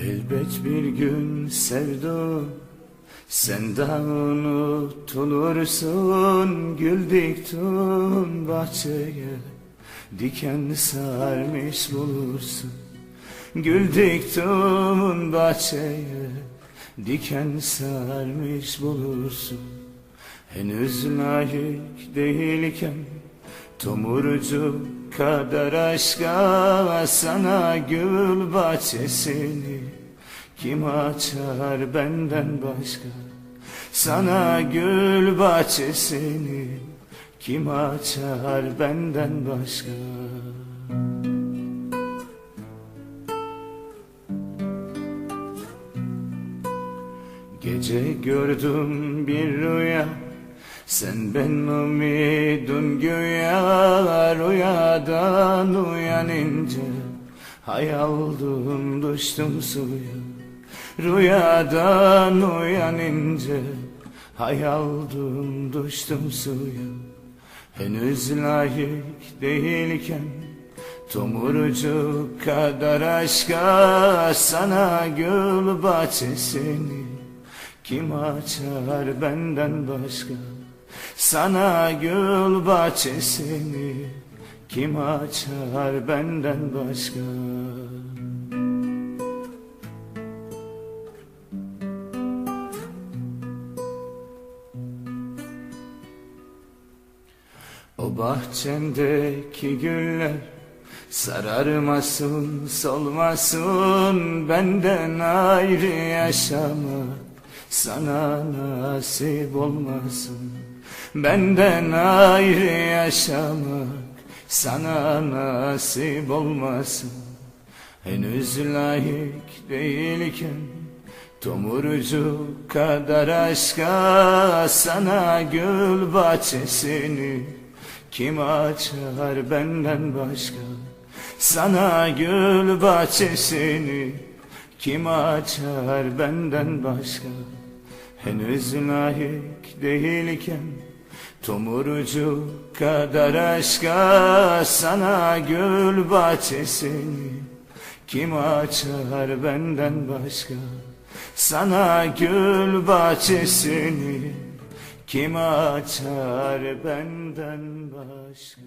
Elbet bir gün sevdum Senden unutulursun. Gül diktin bahçeye Diken sarmış bulursun. Gül diktin bahçeye Diken sarmış bulursun. Henüz layık değilken Tomurcu kadar aşka Sana gül bahçesini Kim açar benden başka? Sana gül bahçesini Kim açar benden başka? Gece gördüm bir rüya Sen benim umidun güya Rüyadan uyanınca Hayaldım düştüm suya Rüyadan uyanınca Hayaldım düştüm suya Henüz layık değilken Tomurcuk kadar aşka Sana gül bahçesini kim açar benden başka Sana gül bahçesini Kim açar benden başka? O bahçendeki güller Sararmasın, solmasın Benden ayrı yaşamak sana nasip olmasın Benden ayrı yaşamak Sana nasip olmasın. Henüz layık değilken Tomurcu kadar aşka Sana gül bahçesini Kim açar benden başka? Sana gül bahçesini kim açar benden başka Henüz layık değilken Tomurcu kadar aşka Sana gül bahçesini Kim açar benden başka Sana gül bahçesini? Kim açar benden başka